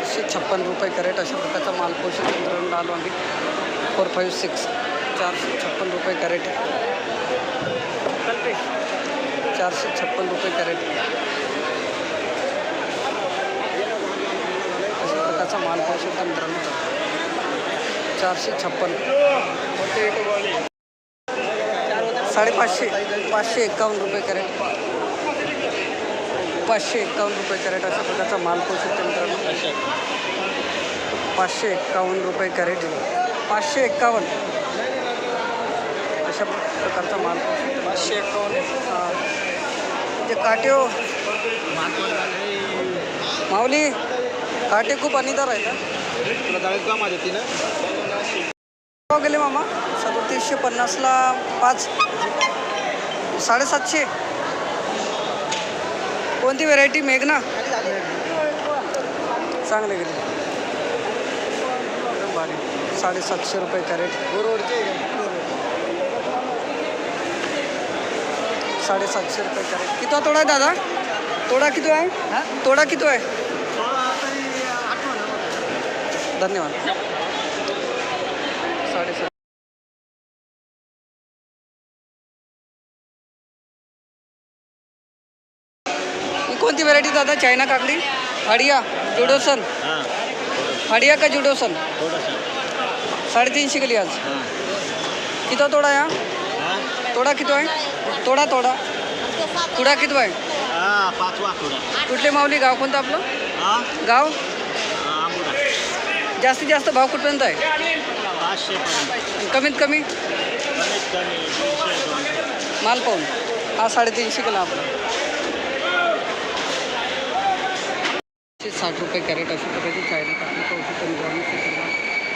चारशे छप्पन रुपये कॅरेट अशा प्रकारचा माल पोषक यंत्रण लाल वांगी फोर फाईव्ह सिक्स चारशे छप्पन रुपये कॅरेट चारशे छप्पन रुपये कॅरेट. अशा प्रकारचा माल पोषक चारशे छप्पन. साडेपाचशे पाचशे एकावन्न रुपये कॅरेट. पाचशे एकावन्न रुपये कॅरेट अशा प्रकारचा माल पोषक यंत्रण पाचशे एकावन्न रुपये कॅरेट पाचशे एकावन्न. अशा प्रकारचा माल पाचशे एकावन्न. ते काटे हो. माऊली काटे खूप अनिदार हा. डाळीत का माझ्या भाव गेले मामा. सदोतीसशे पन्नासला पाच. साडेसातशे. कोणती व्हेरायटी मेघना चांगले गेले. साडेसातशे रुपये कॅरेट साडेसातशे रुपये कॅरेट किती तोडा आहे दादा? तोडा किती आहे? तोडा किती आहे? धन्यवाद. कोणती व्हरायटी दादा? चायना काकडी? हाडिया? जुडोसन? हाडिया का जुडोसन? साडेतीनशे गेली आज. किती तोडा या? तोडा किती आहे? तोडा तोडा. तुडा किती आहे? हां कुठले माऊली? गाव कोणतं आपलं? हां? गाव? जास्तीत जास्त भाव कुठपर्यंत आहे? कमीत कमी? माल पाहून. हा साडेतीनशे केला आपला. साठ रुपये कॅरेट अशा प्रकारची चायना कापणी पाहू शकतो मित्रांनो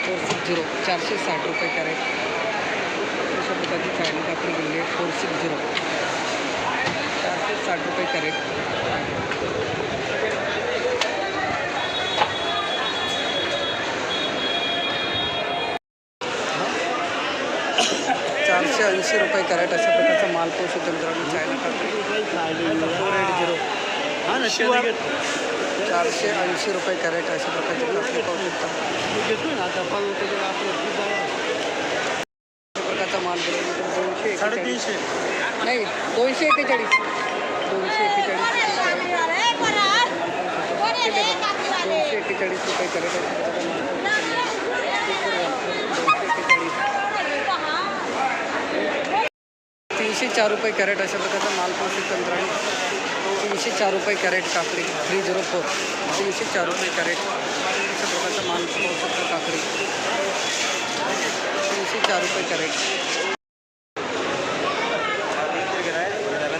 फोर सिक्स झिरो चारशे साठ रुपये कॅरेट। अशा प्रकारची चायना कापडी गेलेली आहे फोर सिक्स झिरो चारशे साठ रुपये कॅरेट। चारशे ऐंशी रुपये कॅरेट अशा प्रकारचा माल पाहू शकतो मित्रांनो चायना कापडी फोर एट झिरो हाँ चारशे ऐंशी रुपये कॅरेट अशा प्रकारची कापडी पाहू शकता. प्रकारचा माल दोनशे साडेतीनशे. नाही दोनशे एक्केचाळीस दोनशे एक्केचाळीस दोनशे एक्केचाळीस रुपये कॅरेट अशा प्रकारचा माल पाहू शकता. दोनशे एक्केचाळीस तीनशे चार रुपये कॅरेट अशा प्रकारचा माल पाहू शकतो मित्रांनो तीनशे चार रुपये कॅरेट काकडी थ्री झिरो फोर तीनशे चार रुपये कॅरेट अशा प्रकारचा माल पाहू शकतो काकडी. तीनशे चार रुपये कॅरेट.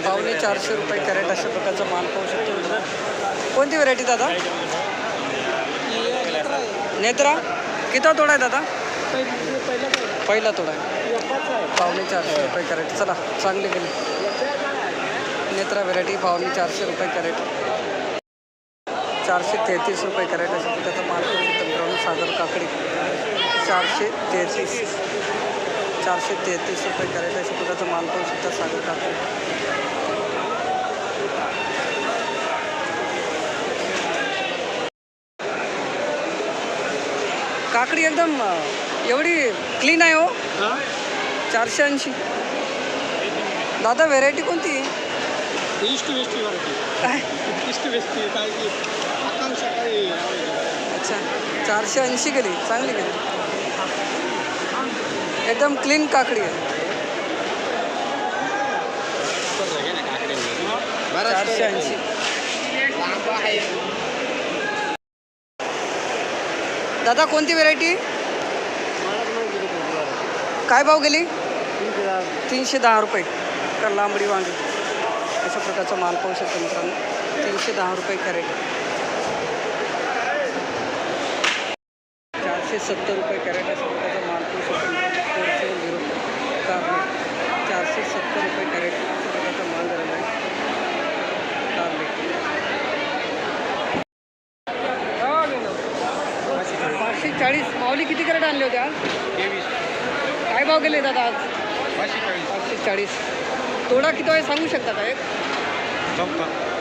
पावणे चारशे रुपये कॅरेट अशा प्रकारचा माल पाहू शकतो. कोणती व्हरायटी दादा? नेत्रा. किती तोडा आहे दादा? पहिला तोडा आहे. पावणे चारशे रुपये कॅरेट. चला चांगले गेले. नेत्रा व्हेरायटी पावणे चारशे रुपये कॅरेट. चारशे तेहतीस रुपये कॅरेट असेल प्रकारचा माल करू मित्रांनो सागर काकडी. चारशे तेहतीस. चारशे तेहतीस रुपये कॅरेट अशा प्रकारचा माल पण शकता सागर काकडी. काकडी एकदम एवढी क्लीन आहे हो? चारशे ऐंशी. दादा व्हेरायटी कोणती? ईस्ट वेस्ट काय? ईस्ट वेस्ट काय की आकांक्षा काय अच्छा चारशे ऐंशी गेली चांगली गेली एकदम क्लीन काकडी आहे. चारशे ऐंशी. दादा कोणती व्हेरायटी काय भाव गेली? तीनशे दहा रुपये. का लांबडी वांगी. अशा प्रकारचा माल पाहू शकतो मित्रांनो. तीनशे दहा रुपये कॅरेट. चारशे सत्तर रुपये कॅरेट अशा प्रकारचा माल पाहू शकतो दोनशे झिरो कारले चारशे सत्तर रुपये कॅरेट अशा प्रकारचा माल झालेला आहे. पाचशे चाळीस. माऊली किती कॅरेट आणले होते आज? काय भाव गेले दादा आज. पाचशे चाळीस. तोडा किती आहे सांगू शकता का एक?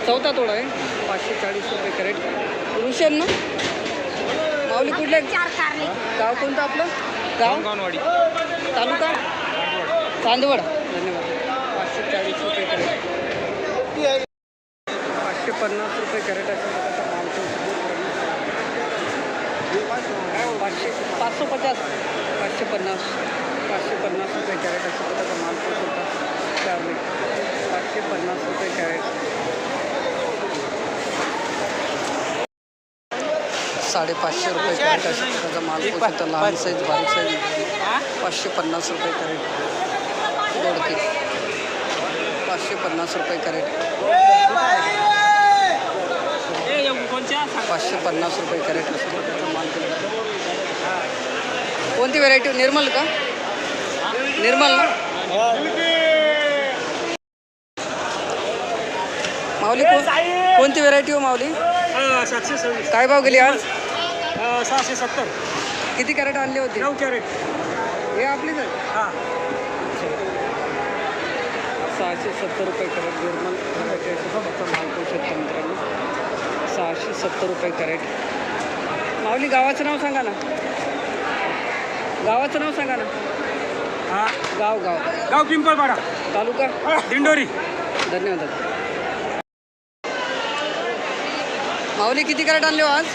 चौथा. तोडा आहे. पाचशे चाळीस रुपये कॅरेट. रुशन ना? माऊली कुठले चार कारले. गाव कोणतं आपलं? गाव? अंगणवाडी तालुका? चांदवड. धन्यवाद. पाचशे चाळीस रुपये कॅरेट. पाचशे पन्नास रुपये कॅरेट तो पाचशे पाचशे पचास. पाचशे पन्नास. पाचशे पन्नास रुपये कॅरेट अशा प्रकारचा माल तो होता चार पाचशे पन्नास रुपये कॅरेट. साडेपाचशे रुपये कॅरेट अशा प्रकारचा माल पोहोच होता लहान साईज बारीक साईज पाचशे पन्नास रुपये कॅरेट. दोडके. पाचशे पन्नास रुपये कॅरेट. पाचशे पन्नास रुपये कॅरेट अशा प्रकारचा माल. कोणती व्हेरायटी निर्मल का? निर्मल ना? माऊली कोण कोणती व्हेरायटी हो माऊली? सातशे सव्वीस. काय भाव गेली आज? सहाशे सत्तर. किती कॅरेट आणली होती? नऊ कॅरेट. हे आपलीच आहे हां. सहाशे सत्तर रुपये कॅरेट निर्मल. शकतो मित्रांनो सहाशे सत्तर रुपये कॅरेट. माऊली गावाचं नाव सांगा ना. गावाचं नाव सांगा ना. हां गाव गाव. गाव पिंपळपाडा तालुका? दिंडोरी. धन्यवाद दादा माऊली किती कॅरेट आणले हो आज?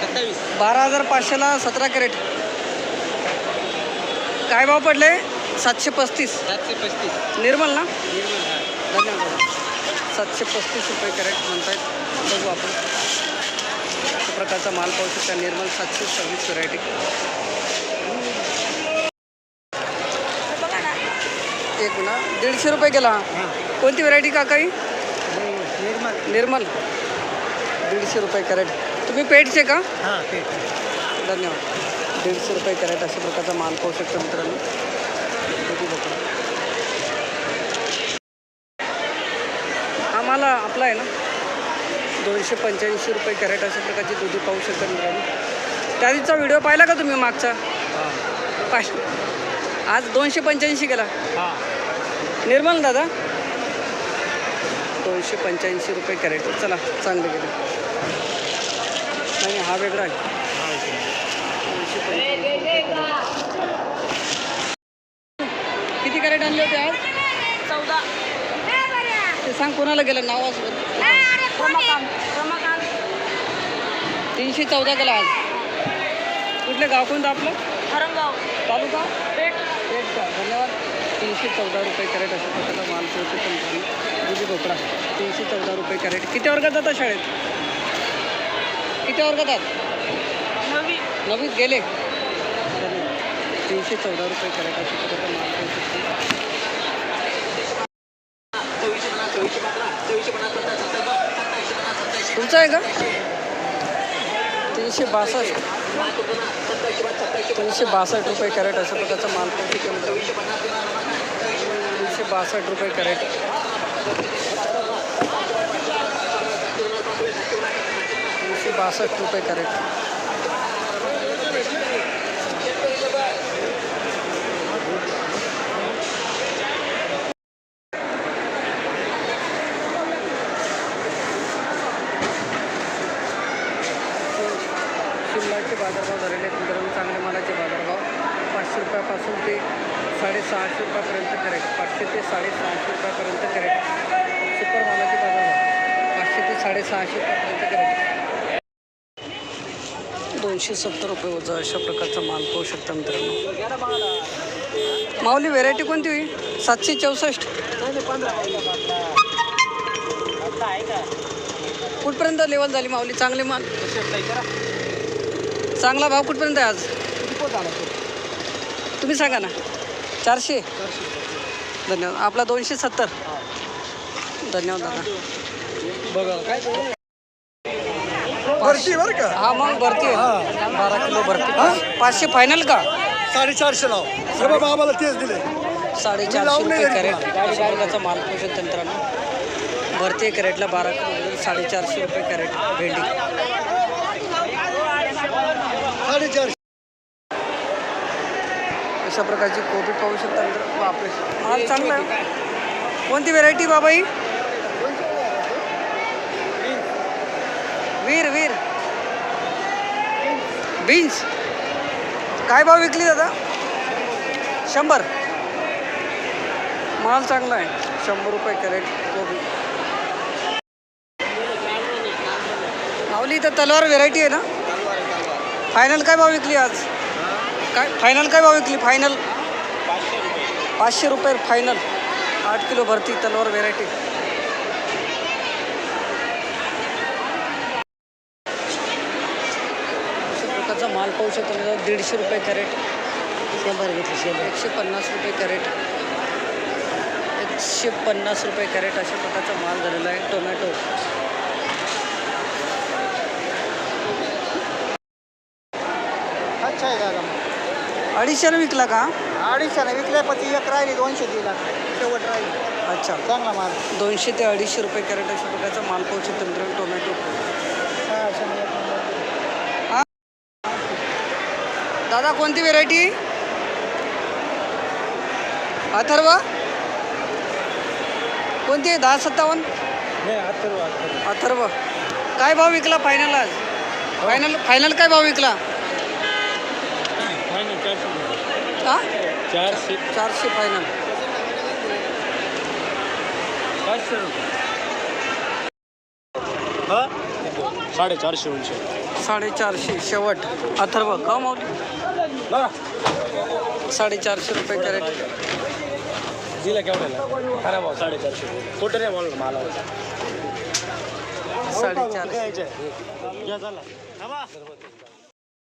सत्तावीस. बारा हजार पाचशेला सतरा कॅरेट. काय भाव पडले? सातशे पस्तीस. सातशे पस्तीस. निर्मल ना? धन्यवाद सातशे पस्तीस रुपये कॅरेट म्हणतायत. बघू आपण. अशा प्रकारचा माल पाहू शकता निर्मल सातशे सव्वीस व्हरायटी एक गुन्हा दीडशे रुपये गेला कोणती व्हरायटी का काही निर्मल. निर्मल दीडशे रुपये कॅरेट. तुम्ही पेटचे का? हां धन्यवाद. दीडशे रुपये कॅरेट अशा प्रकारचा माल पाहू शकता मित्रांनो. हा मला आपला आहे ना. दोनशे पंच्याऐंशी रुपये कॅरेट अशा प्रकारची दुधी पाहू शकता मित्रांनो. त्या दिवशीचा व्हिडिओ पाहिला का तुम्ही मागचा? पाच आज दोनशे पंच्याऐंशी गेला हां. निर्मल दादा? दोनशे पंच्याऐंशी रुपये कॅरेट. चला चांगले गेले. नाही हा वेगळा आहे. किती कॅरेट आणले होते आज? चौदा. ते सांग कोणाला गेलं नाव तीनशे चौदा गेला आज. कुठलं गाव कोणतं आपलं तालुका? पेठ. तीनशे चौदा रुपये कॅरेट अशा प्रकारचा माल पोहोचतो मित्रांनो दुधी भोपळा तीनशे चौदा रुपये कॅरेट. किती वर्गात जातात शाळेत? किती वर्गात आहेत? नवी. नवीच गेले? तीनशे चौदा रुपये कॅरेट अशा प्रकारचा माल पोहोचतो तुमचं आहे का? तीनशे बासष्ट. तीनशे बासष्ट रुपये कॅरेट अशा प्रकारचा माल पोहोचतो मित्रांनो रुपये करेक्ट तीनशे बासष्ट रुपये करेक्ट शिमलाचे बाजारभाव झालेले आहेत मित्रांनो चांगल्या मालाचे बाजारभाव पाचशे रुपयापासून ते सहाशे रुपयापर्यंत करेक्ट पाचशे ते साडेसहाशे रुपयापर्यंत करेक्ट सुपर मालाचे बाजार पाचशे ते साडेसहाशे रुपयापर्यंत करेक्ट दोनशे सत्तर रुपये होतं अशा प्रकारचा माल पाहू शकता मित्रांनो. माऊली व्हेरायटी कोणती होई सातशे चौसष्ट. कुठपर्यंत लेवल झाली माऊली? चांगले माल? चांगला भाव कुठपर्यंत आहे आज? तुम्ही सांगा ना. चारशे. धन्यवाद. आपला दोनशे सत्तर. धन्यवाद दादा. बघा काय भरती बरं का? हा मग भरती. बारा किलो भरती. पाचशे फायनल का? साडेचारशे लाव. बाबा आम्हाला तेच दिले. साडेचारशे रुपये कॅरेट. गाडीचा माल पोषण तंत्रानं. भरती कॅरेटला बारा किलो. साडेचारशे रुपये कॅरेट भेंडी साडेचारशे अशा प्रकारची कोबी पाहू शकता बापरे माल चांगला आहे हो. कोणती व्हेरायटी बाबा ही वीर वीर. बीन्स. काय भाव विकली दादा? शंभर. माल चांगला आहे. शंभर रुपये कॅरेट कोबी. माऊली इथं तलवार व्हेरायटी आहे ना? फायनल काय भाव विकली आज? काय? फायनल काय भाव विकली? फायनल पाचशे रुपये फायनल आठ किलो भरती तलवार व्हेरायटी प्रकारचा माल पाहू शकतो दीडशे रुपये कॅरेट. शंभर घेतली शंभर. एकशे पन्नास रुपये कॅरेट. एकशे पन्नास रुपये कॅरेट अशा प्रकारचा माल झालेला आहे. टोमॅटो अच्छा आहे दादा अडीचशेनं विकला का? अडीचशे विकले पण ती एक राहिली दोनशे दिला. शेवट राहिली. अच्छा. चांगला माल. दोनशे ते अडीचशे रुपये कॅरेट अशा प्रकारचा माल पाहू शकतो मित्रांनो टोमॅटो. एक नंबर. दादा कोणती व्हेरायटी अथर्व? कोणती आहे? दहा सत्तावन्न? अथर्व अथर्व. अथर्व. काय भाव विकला फायनल आज? फायनल फायनल काय भाव विकला? हा चारशे. चारशे फायनल पाचशे रुपये. हा? साडेचारशे उंचे. साडेचारशे शेवट. अथर्व का माऊली? साडेचारशे रुपये कॅरेट. दिला केवढ्याला? खरा भाऊ साडेचारशे. कुठं नाही म्हणलं मला साडेचारशे. झाला